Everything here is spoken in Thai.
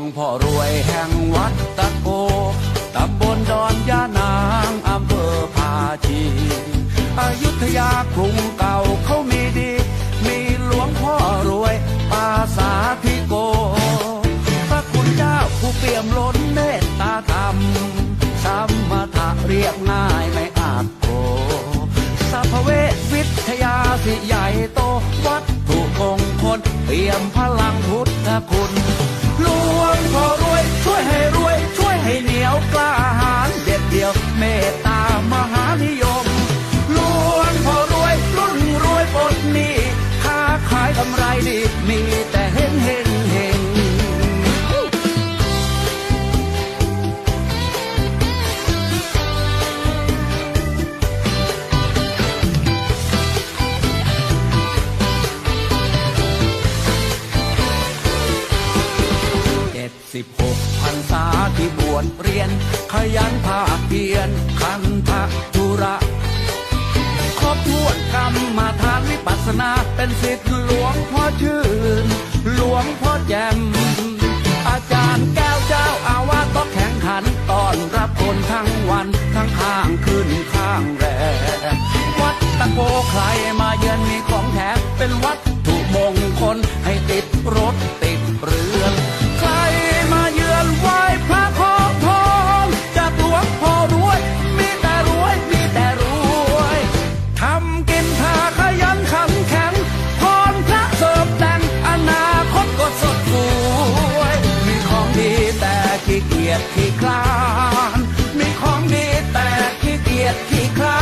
งพ่อรวยแห่งวัดตะโกตำบลดอนยานางอำเภอภาชีอยุธยากรุงเก่าเขามีดี มีหลวงพ่อรวยปาสาธิโก พระคุณเจ้าผู้เปี่ยมล้นเมตตาธรรมสัมมาทะเรียบง่ายไม่อาจโกสัพเวทวิทยาสิใหญ่โตวัตถุมงคลเปี่ยมพลังพุทธคุณ พอรวย ช่วยให้รวย ช่วยให้เหนียวกล้าหาญเด็ดเดียวเมตตามหานิยมล้วนพอรวยรุ่นรวยปลดหนี้ค้าขายกำไรดีมีแต่เห็นเห็น สิบหกพันษาที่บวชเรียน ขยันภาคเพียนคันทะธุระครอบทวนกรรมมาทานวิปัสนาเป็นสิทธิ์หลวงพ่อชื่น หลวงพ่อแจ่มอาจารย์แก้วเจ้าอาวาสต้องแข่งขันตอนรับคนทั้งวันทั้งข้างขึ้นข้างแรงวัดตะโกใครมาเยือนมีของแถมเป็นวัดถูกมงคลให้ติดรถติด cloud.